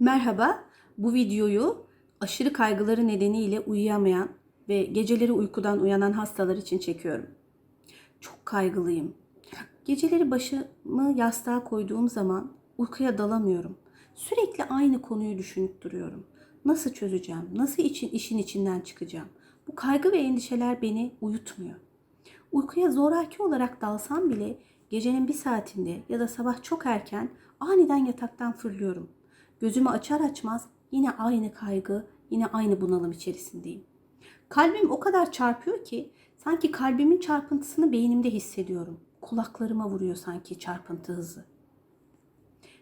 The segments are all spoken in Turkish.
Merhaba, bu videoyu aşırı kaygıları nedeniyle uyuyamayan ve geceleri uykudan uyanan hastalar için çekiyorum. Çok kaygılıyım. Geceleri başımı yastığa koyduğum zaman uykuya dalamıyorum. Sürekli aynı konuyu düşünüp duruyorum. Nasıl çözeceğim? Nasıl için işin içinden çıkacağım? Bu kaygı ve endişeler beni uyutmuyor. Uykuya zoraki olarak dalsam bile gecenin bir saatinde ya da sabah çok erken aniden yataktan fırlıyorum. Gözümü açar açmaz yine aynı kaygı, yine aynı bunalım içerisindeyim. Kalbim o kadar çarpıyor ki sanki kalbimin çarpıntısını beynimde hissediyorum. Kulaklarıma vuruyor sanki çarpıntı hızı.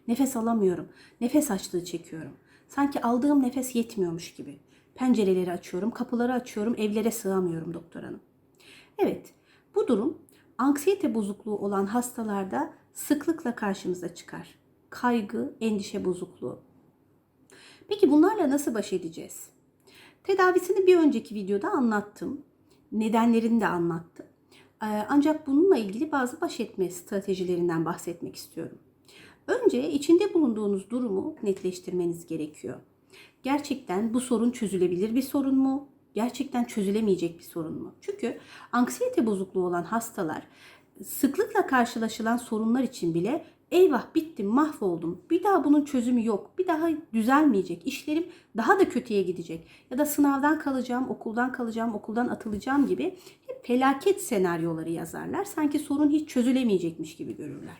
Nefes alamıyorum. Nefes açlığı çekiyorum. Sanki aldığım nefes yetmiyormuş gibi. Pencereleri açıyorum, kapıları açıyorum, evlere sığamıyorum doktor hanım. Evet, bu durum anksiyete bozukluğu olan hastalarda sıklıkla karşımıza çıkar. Kaygı, endişe bozukluğu. Peki bunlarla nasıl baş edeceğiz? Tedavisini bir önceki videoda anlattım. Nedenlerini de anlattım. Ee, Ancak bununla ilgili bazı baş etme stratejilerinden bahsetmek istiyorum. Önce içinde bulunduğunuz durumu netleştirmeniz gerekiyor. Gerçekten bu sorun çözülebilir bir sorun mu? Gerçekten çözülemeyecek bir sorun mu? Çünkü anksiyete bozukluğu olan hastalar sıklıkla karşılaşılan sorunlar için bile eyvah bittim mahvoldum bir daha bunun çözümü yok bir daha düzelmeyecek işlerim daha da kötüye gidecek ya da sınavdan kalacağım okuldan kalacağım okuldan atılacağım gibi hep felaket senaryoları yazarlar sanki sorun hiç çözülemeyecekmiş gibi görürler.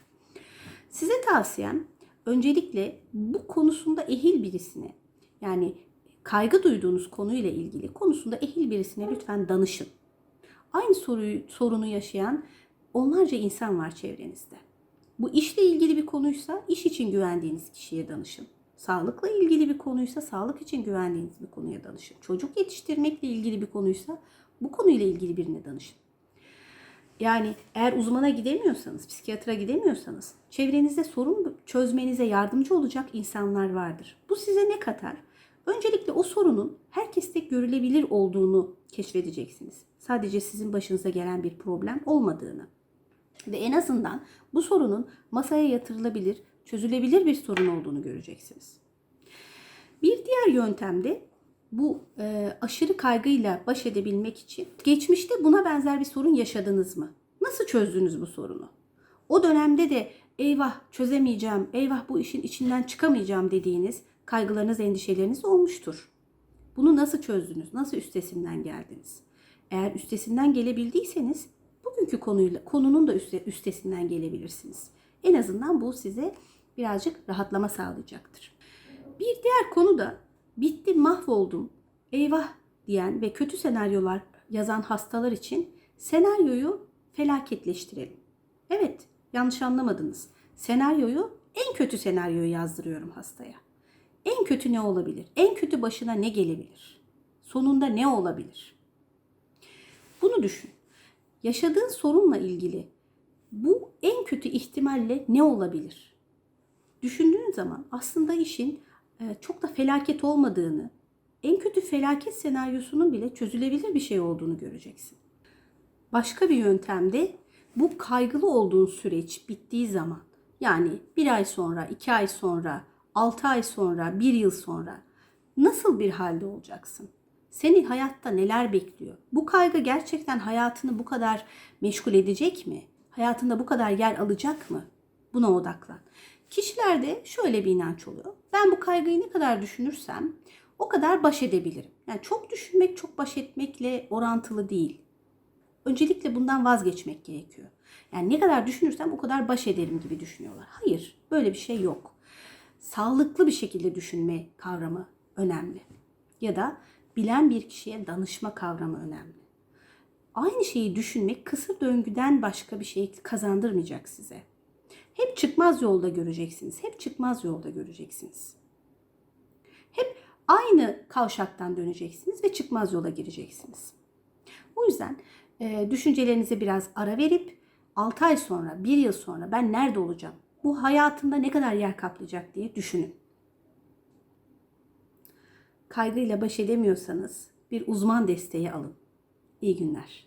Size tavsiyem öncelikle bu konusunda ehil birisine yani kaygı duyduğunuz konuyla ilgili konusunda ehil birisine lütfen danışın. Aynı soruyu sorunu yaşayan onlarca insan var çevrenizde. Bu işle ilgili bir konuysa iş için güvendiğiniz kişiye danışın. Sağlıkla ilgili bir konuysa sağlık için güvendiğiniz bir konuya danışın. Çocuk yetiştirmekle ilgili bir konuysa bu konuyla ilgili birine danışın. Yani eğer uzmana gidemiyorsanız, psikiyatra gidemiyorsanız çevrenizde sorun çözmenize yardımcı olacak insanlar vardır. Bu size ne katar? Öncelikle o sorunun herkeste görülebilir olduğunu keşfedeceksiniz. Sadece sizin başınıza gelen bir problem olmadığını ve en azından bu sorunun masaya yatırılabilir, çözülebilir bir sorun olduğunu göreceksiniz. Bir diğer yöntem de bu e, aşırı kaygıyla baş edebilmek için geçmişte buna benzer bir sorun yaşadınız mı? Nasıl çözdünüz bu sorunu? O dönemde de eyvah çözemeyeceğim, eyvah bu işin içinden çıkamayacağım dediğiniz kaygılarınız, endişeleriniz olmuştur. Bunu nasıl çözdünüz? Nasıl üstesinden geldiniz? Eğer üstesinden gelebildiyseniz bugünkü konuyla konunun da üste, üstesinden gelebilirsiniz. En azından bu size birazcık rahatlama sağlayacaktır. Bir diğer konu da bitti mahvoldum eyvah diyen ve kötü senaryolar yazan hastalar için senaryoyu felaketleştirelim. Evet yanlış anlamadınız. Senaryoyu en kötü senaryoyu yazdırıyorum hastaya. En kötü ne olabilir? En kötü başına ne gelebilir? Sonunda ne olabilir? Bunu düşün. Yaşadığın sorunla ilgili bu en kötü ihtimalle ne olabilir? Düşündüğün zaman aslında işin e, çok da felaket olmadığını, en kötü felaket senaryosunun bile çözülebilir bir şey olduğunu göreceksin. Başka bir yöntemde bu kaygılı olduğun süreç bittiği zaman yani bir ay sonra, iki ay sonra, altı ay sonra, bir yıl sonra nasıl bir halde olacaksın? Seni hayatta neler bekliyor? Bu kaygı gerçekten hayatını bu kadar meşgul edecek mi? Hayatında bu kadar yer alacak mı? Buna odaklan. Kişilerde şöyle bir inanç oluyor. Ben bu kaygıyı ne kadar düşünürsem o kadar baş edebilirim. Yani çok düşünmek çok baş etmekle orantılı değil. Öncelikle bundan vazgeçmek gerekiyor. Yani ne kadar düşünürsem o kadar baş ederim gibi düşünüyorlar. Hayır, böyle bir şey yok. Sağlıklı bir şekilde düşünme kavramı önemli. Ya da bilen bir kişiye danışma kavramı önemli. Aynı şeyi düşünmek kısır döngüden başka bir şey kazandırmayacak size. Hep çıkmaz yolda göreceksiniz. Hep çıkmaz yolda göreceksiniz. Hep aynı kavşaktan döneceksiniz ve çıkmaz yola gireceksiniz. O yüzden e, düşüncelerinize biraz ara verip 6 ay sonra, 1 yıl sonra ben nerede olacağım? Bu hayatımda ne kadar yer kaplayacak diye düşünün. Kaygıyla baş edemiyorsanız bir uzman desteği alın. İyi günler.